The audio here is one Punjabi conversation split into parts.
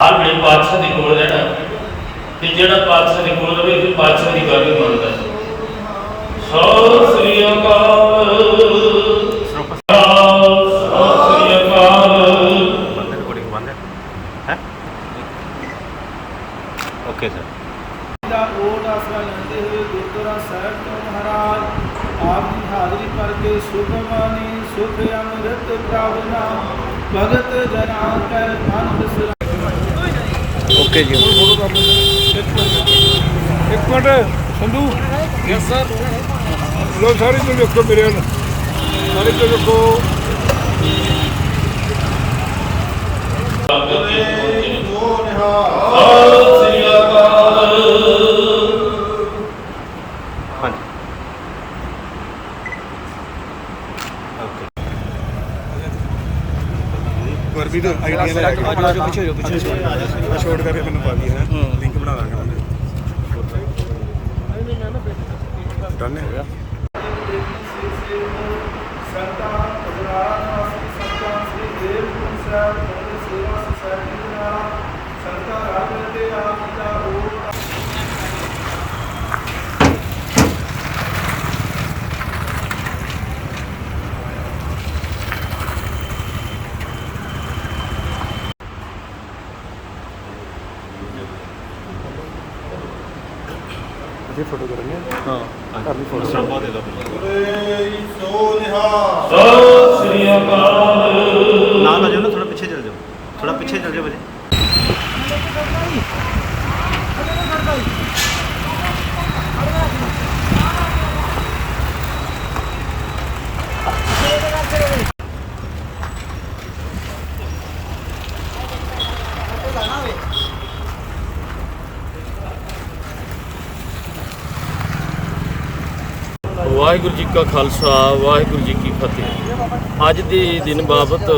ਹਰ ਵੇਲੇ ਪਾਤਸ਼ਾਹ ਦੇ ਕੋਲ ਰਹਿਣਾ ਤੇ ਜਿਹੜਾ ਪਾਤਸ਼ਾਹ ਦੇ ਕੋਲ ਰਵੇ ਫਿਰ ਪਾਤਸ਼ਾਹ ਦੀ ਗੱਲ ਹੀ ਮੰਨਦਾ ਸਤਿ ਸ੍ਰੀ ਅਕਾਲ। ਓਕੇ ਸਰ ਦਾ ਓਟ ਆਸਰਾ ਲੈਂਦੇ ਹੋਏ ਗੁਰਦੁਆਰਾ ਸਾਹਿਬ ਤੋਂ ਮਹਾਰਾਜ ਆਪ ਦੀ ਹਾਜ਼ਰੀ ਭਰ ਕੇ ਸੁਖਮਾਨੀ ਸੁਖ ਅੰਮ੍ਰਿਤ ਪ੍ਰਾਪਨਾ ਭਗਤ ਜਨਾਂ ਕੈ ਮਨ ਬਿਸਰਾ ਓਕੇ ਜੀ। ਇੱਕ ਮਿੰਟ ਸੰਧੂ। ਯੈਸ ਸਰ ਲੋ ਸਾਰੇ ਤੋਂ ਵੇਖੋ ਮੇਰੇ ਵੱਲ। ਸਾਰੇ ਤੋਂ ਵੇਖੋ। ਹਾਂਜੀ। ਓਕੇ ਗੁਰਬੀ ਤੋਂ ਆਈਡੀਆ ਲੈ ਕੇ ਪਿੱਛੇ ਜੋ ਪਿੱਛੇ ਸ਼ੋਰਟ ਕਰਕੇ ਮੈਨੂੰ ਪਾ ਦੀ ਹੈ। ਲਿੰਕ ਬਣਾ ਦਾਂਗਾ ਡਨ ਹੈ। ਸੰਤਾਂ ਹਜ਼ਾਰਾਂ ਨਿਵਾਸੀ ਸੰਤਾਂ ਸ੍ਰੀ ਦੇਵ ਗੁਰੂ ਸਾਹਿਬ ਜੀ ਸੇਵਾ ਸੁਸਾਇਟੀ ਦੇ ਨਾਲ ਸੰਤਾਂ ਰਾਜ ਦੇ ਆਪ ਜੀ ਦਾ ਓਟ ਜੀ ਫੋਟੋ ਕਰਾਂਗੇ ਹਾਂ। ਘਰ ਦੀ ਫੋਟੋ ਸਰਬਾ ਦੇ ਦੋ ਸਤਿ ਸ੍ਰੀ ਅਕਾਲ। ਜਾਓ ਨਾ ਥੋੜਾ ਪਿੱਛੇ ਚੱਲ ਜਾਓ। ਥੋੜਾ ਪਿੱਛੇ ਚੱਲ ਜਾਓ ਬਜੇ ਵਾਹਿਗੁਰੂ ਜੀ ਕਾ ਖਾਲਸਾ, ਵਾਹਿਗੁਰੂ ਜੀ ਕੀ ਫਤਿਹ। ਅੱਜ ਦੇ ਦਿਨ ਬਾਬਤ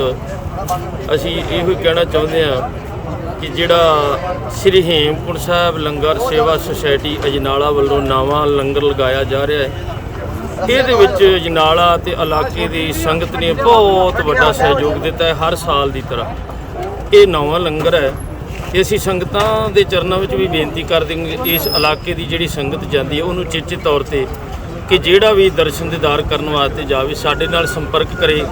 ਅਸੀਂ ਇਹੋ ਹੀ ਕਹਿਣਾ ਚਾਹੁੰਦੇ ਹਾਂ ਕਿ ਜਿਹੜਾ ਸ੍ਰੀ ਹੇਮਕੁੰਟ ਸਾਹਿਬ ਲੰਗਰ ਸੇਵਾ ਸੁਸਾਇਟੀ ਅਜਨਾਲਾ ਵੱਲੋਂ ਨਵਾਂ ਲੰਗਰ ਲਗਾਇਆ ਜਾ ਰਿਹਾ ਹੈ, ਇਹਦੇ ਵਿੱਚ ਅਜਨਾਲਾ ਤੇ ਇਲਾਕੇ ਦੀ ਸੰਗਤ ਨੇ ਬਹੁਤ ਵੱਡਾ ਸਹਿਯੋਗ ਦਿੱਤਾ ਹੈ ਹਰ ਸਾਲ ਦੀ ਤਰ੍ਹਾਂ। ਇਹ ਨਵਾਂ ਲੰਗਰ ਹੈ। ਤੇ ਅਸੀਂ ਸੰਗਤਾਂ ਦੇ ਚਰਨਾਂ ਵਿੱਚ ਵੀ ਬੇਨਤੀ ਕਰਦੇ ਹਾਂ ਇਸ ਇਲਾਕੇ ਦੀ ਜਿਹੜੀ ਸੰਗਤ ਜਾਂਦੀ ਹੈ, ਉਹਨੂੰ ਚੇਚੇ ਤੌਰ ਤੇ ਕਿ ਜਿਹੜਾ ਵੀ ਦਰਸ਼ਨ ਦੀਦਾਰ ਕਰਨ ਵਾਸਤੇ ਜਾਵੇ, ਸਾਡੇ ਨਾਲ ਸੰਪਰਕ ਕਰੇ।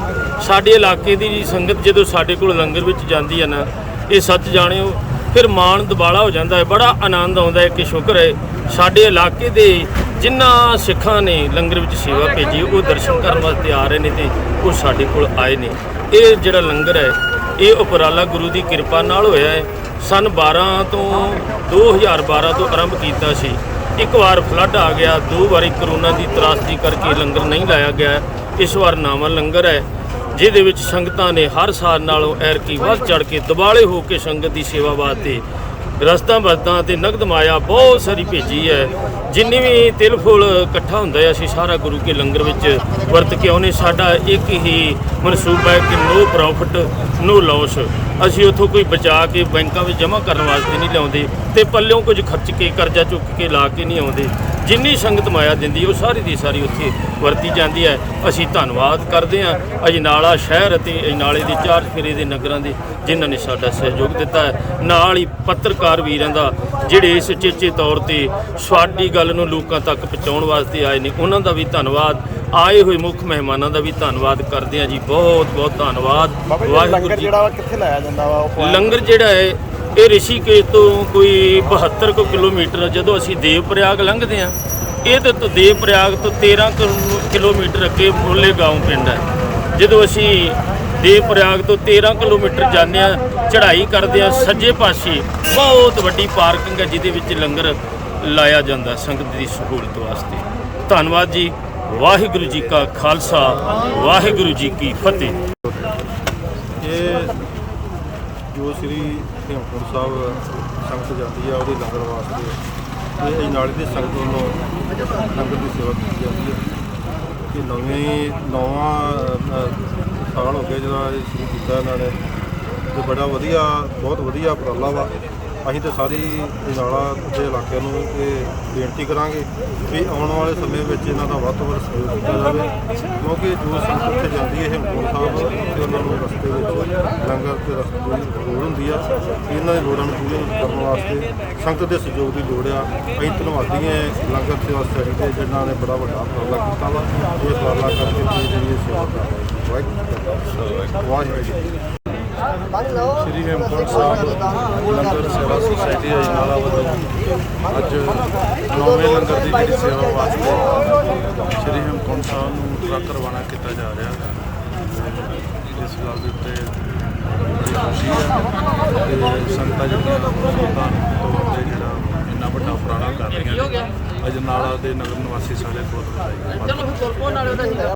ਸਾਡੇ ਇਲਾਕੇ ਦੀ ਸੰਗਤ ਜਦੋਂ ਸਾਡੇ ਕੋਲ ਲੰਗਰ ਵਿੱਚ ਜਾਂਦੀ ਹੈ ਨਾ, ਇਹ ਸੱਚ ਜਾਣਿਓ, ਫਿਰ ਮਾਣ ਦਬਾਲਾ ਹੋ ਜਾਂਦਾ ਹੈ, ਬੜਾ ਆਨੰਦ ਆਉਂਦਾ ਹੈ ਕਿ ਸ਼ੁਕਰ ਹੈ, ਸਾਡੇ ਇਲਾਕੇ ਦੇ ਜਿਨ੍ਹਾਂ ਸਿੱਖਾਂ ਨੇ ਲੰਗਰ ਵਿੱਚ ਸੇਵਾ ਭੇਜੀ, ਉਹ ਦਰਸ਼ਨ ਕਰਨ ਵਾਸਤੇ ਆ ਰਹੇ ਨੇ ਤੇ ਉਹ ਸਾਡੇ ਕੋਲ ਆਏ ਨੇ। ਇਹ ਜਿਹੜਾ ਲੰਗਰ ਹੈ, ਇਹ ਉਪਰਾਲਾ ਗੁਰੂ ਦੀ ਕਿਰਪਾ ਨਾਲ ਹੋਇਆ ਹੈ। ਸਨ 12 ਤੋਂ 2012 ਤੋਂ ਆਰੰਭ ਕੀਤਾ ਸੀ। ਇੱਕ ਵਾਰ ਫਲੱਡ ਆ ਗਿਆ, ਦੋ ਵਾਰੀ ਕਰੋਨਾ ਦੀ ਤਰਾਸਦੀ ਕਰਕੇ ਲੰਗਰ ਨਹੀਂ ਲਾਇਆ ਗਿਆ। ਇਸ ਵਾਰ ਨਵਾਂ ਲੰਗਰ ਹੈ, ਜਿਹਦੇ ਵਿੱਚ ਸੰਗਤਾਂ ਨੇ ਹਰ ਸਾਲ ਨਾਲੋਂ ਐਰਕੀ ਵੱਧ ਚੜ ਕੇ ਦਿਵਾਲੇ ਹੋ ਕੇ ਸੰਗਤ ਦੀ ਸੇਵਾ ਵਾਸਤੇ ਰਸਤਾ ਬਸਤਾਂ ਤੇ ਨਗਦ ਮਾਇਆ ਬਹੁਤ ਸਾਰੀ ਭੇਜੀ ਹੈ। ਜਿੰਨੀ ਵੀ ਤਿਲ ਫੁੱਲ ਇਕੱਠਾ ਹੁੰਦਾ ਹੈ, ਅਸੀਂ ਸਾਰਾ ਗੁਰੂ ਕੇ ਲੰਗਰ ਵਿੱਚ ਵਰਤ ਕੇ ਆਉਨੇ ਸਾਡਾ ਇੱਕ ਹੀ ਮਨਸੂਬਾ ਹੈ ਕਿ ਨੋ ਪ੍ਰੋਫਿਟ ਨੋ ਲਾਸ ਅਸੀਂ ਉੱਥੋਂ ਕੋਈ ਬਚਾ ਕੇ ਬੈਂਕਾਂ ਵਿੱਚ ਜਮ੍ਹਾਂ ਕਰਨ ਵਾਸਤੇ ਨਹੀਂ ਲਿਆਉਂਦੇ ਤੇ ਪੱਲਿਓਂ ਕੁਝ ਖਰਚ ਕੇ, ਕਰਜ਼ਾ ਚੁੱਕ ਕੇ ਲਾ ਕੇ ਨਹੀਂ ਆਉਂਦੇ। ਜਿੰਨੀ ਸੰਗਤ ਮਾਇਆ ਦਿੰਦੀ, ਉਹ ਸਾਰੀ ਦੀ ਸਾਰੀ ਉੱਥੇ ਵਰਤੀ ਜਾਂਦੀ ਹੈ। ਅਸੀਂ ਧੰਨਵਾਦ ਕਰਦੇ ਹਾਂ ਅਜਨਾਲਾ ਸ਼ਹਿਰ ਅਤੇ ਅਜਨਾਲੇ ਦੇ ਚਾਰ ਫੇਰੇ ਦੇ ਨਗਰਾਂ ਦੇ, ਜਿਨ੍ਹਾਂ ਨੇ ਸਾਡਾ ਸਹਿਯੋਗ ਦਿੱਤਾ ਹੈ। ਨਾਲ ਹੀ ਪੱਤਰਕਾਰ ਵੀਰਾਂ ਦਾ, ਜਿਹੜੇ ਇਸ ਚੇਚੇ ਤੌਰ ਤੇ ਸਾਡੀ ਗੱਲ ਨੂੰ ਲੋਕਾਂ ਤੱਕ ਪਹੁੰਚਾਉਣ ਵਾਸਤੇ ਆਏ ਨੇ, ਉਹਨਾਂ ਦਾ ਵੀ ਧੰਨਵਾਦ। ਆਏ ਹੋਏ ਮੁੱਖ ਮਹਿਮਾਨਾਂ ਦਾ ਵੀ ਧੰਨਵਾਦ ਕਰਦੇ ਹਾਂ ਜੀ। ਬਹੁਤ ਬਹੁਤ ਧੰਨਵਾਦ। ਵਾਹਿਗੁਰੂ ਜੀ ਵਾ ਕਿੱਥੇ ਲਾਇਆ ਜਾਂਦਾ ਵਾ? ਉਹ ਲੰਗਰ ਜਿਹੜਾ ਹੈ ਇਹ ਰਿਸ਼ੀਕੇਸ਼ ਤੋਂ ਕੋਈ 72 ਕੁ ਕਿਲੋਮੀਟਰ ਜਦੋਂ ਅਸੀਂ ਦੇਵ ਪ੍ਰਯਾਗ ਲੰਘਦੇ ਆ ਇਹ ਤੇ ਤੋਂ ਦੇਵ ਪ੍ਰਯਾਗ ਤੋਂ 13 ਕਿਲੋ- ਕਿਲੋਮੀਟਰ ਅੱਗੇ ਮੋਲੇ ਗਾਉਂ ਪਿੰਡ ਹੈ। ਜਦੋਂ ਅਸੀਂ ਦੇਵ ਪ੍ਰਯਾਗ ਤੋਂ 13 ਕਿਲੋਮੀਟਰ ਜਾਂਦੇ ਆ ਚੜ੍ਹਾਈ ਕਰਦੇ ਆ ਸੱਜੇ ਪਾਸੇ ਬਹੁਤ ਵੱਡੀ ਪਾਰਕਿੰਗ ਹੈ ਜਿਹਦੇ ਵਿੱਚ ਲੰਗਰ ਲਾਇਆ ਜਾਂਦਾ ਸੰਗਤ ਦੀ ਸਹੂਲਤ ਵਾਸਤੇ। ਧੰਨਵਾਦ ਜੀ। ਵਾਹਿਗੁਰੂ ਜੀ ਕਾ ਖਾਲਸਾ ਵਾਹਿਗੁਰੂ ਜੀ ਕੀ ਫਤਿਹ। ਇਹ ਜੋ ਸ੍ਰੀ ਹੇਮਕੁੰਟ ਸਾਹਿਬ ਸੰਗਤ ਜਾਂਦੀ ਆ ਉਹਦੇ ਲੰਗਰ ਵਾਸਤੇ। ਇਹ ਅਜਨਾਲੇ ਦੇ ਸੰਗਤ ਵੱਲੋਂ ਲੰਗਰ ਦੀ ਸੇਵਾ ਕੀਤੀ ਜਾਂਦੀ ਹੈ ਕਿ ਨਵੇਂ ਨਵਾਂ ਅ, ਸਾਲ ਹੋ ਗਿਆ ਜਿਹੜਾ ਇਹ ਸ਼ੁਰੂ ਕੀਤਾ ਇਹਨਾਂ ਨੇ। ਤੇ ਬੜਾ ਵਧੀਆ ਬਹੁਤ ਵਧੀਆ ਉਪਰਾਲਾ ਵਾ। ਅਸੀਂ ਤਾਂ ਸਾਰੀ ਨਾਲਾ ਦੇ ਇਲਾਕਿਆਂ ਨੂੰ ਇਹ ਬੇਨਤੀ ਕਰਾਂਗੇ ਵੀ ਆਉਣ ਵਾਲੇ ਸਮੇਂ ਵਿੱਚ ਇਹਨਾਂ ਦਾ ਵੱਧ ਤੋਂ ਵੱਧ ਸਹਿਯੋਗ ਕੀਤਾ ਜਾਵੇ ਕਿਉਂਕਿ ਜੋ ਸੰਗਤ ਉੱਥੇ ਜਾਂਦੀ ਹੈ ਹੇਮਕੁੰਟ ਸਾਹਿਬ ਤੇ ਉਹਨਾਂ ਨੂੰ ਰਸਤੇ ਵਿੱਚ ਲੰਗਰ ਤੇ ਰਸਤੇ ਦੀ ਲੋੜ ਹੁੰਦੀ ਆ ਇਹਨਾਂ ਦੀ ਲੋੜਾਂ ਨੂੰ ਪੂਰੀਆਂ ਕਰਨ ਵਾਸਤੇ ਸੰਗਤ ਦੇ ਸਹਿਯੋਗ ਦੀ ਲੋੜ ਆ। ਅਸੀਂ ਧੰਨਵਾਦੀ ਹਾਂ ਲੰਗਰ ਸੇਵਾ ਸੁਸਾਇਟੀ ਦੇ ਜਿਨ੍ਹਾਂ ਨੇ ਬੜਾ ਵੱਡਾ ਉਪਰਾਲਾ ਕੀਤਾ ਵਾ। ਇਹ ਉਪਰਾਲਾ ਕਰਕੇ ਜਿਹੜੀ ਸੇਵਾ ਕਰ ਵਾਹਿਗੁਰੂ ਵਾਹਿਗੁਰੂ ਸ੍ਰੀ ਹੇਮਕੁੰਟ ਸਾਹਿਬ ਲੰਗਰ ਸੇਵਾ ਸੁਸਾਇਟੀ ਅਜਨਾਲਾ ਵੱਲੋਂ ਅੱਜ ਨੌਵੇਂ ਲੰਗਰ ਦੀ ਜਿਹੜੀ ਸੇਵਾ ਵਾਸਤੇ ਸ੍ਰੀ ਹੇਮਕੁੰਟ ਸਾਹਿਬ ਨੂੰ ਟਰੱਕ ਰਵਾਨਾ ਕੀਤਾ ਜਾ ਰਿਹਾ ਹੈ। ਇਸ ਗੱਲ ਦੇ ਉੱਤੇ ਖੁਸ਼ੀ ਹੈ ਤੇ ਸੰਗਤਾਂ ਜਿਹੜੀਆਂ ਸੰਗਤਾਂ ਤੌਰ ਤੇ ਜਿਹੜਾ ਇੰਨਾ ਵੱਡਾ ਉਪਰਾਲਾ ਕਰ ਰਹੀਆਂ ਅਜਨਾਲਾ ਦੇ ਨਗਰ ਨਿਵਾਸੀ ਸਾਰੇ ਬਹੁਤ ਵਧਾਈ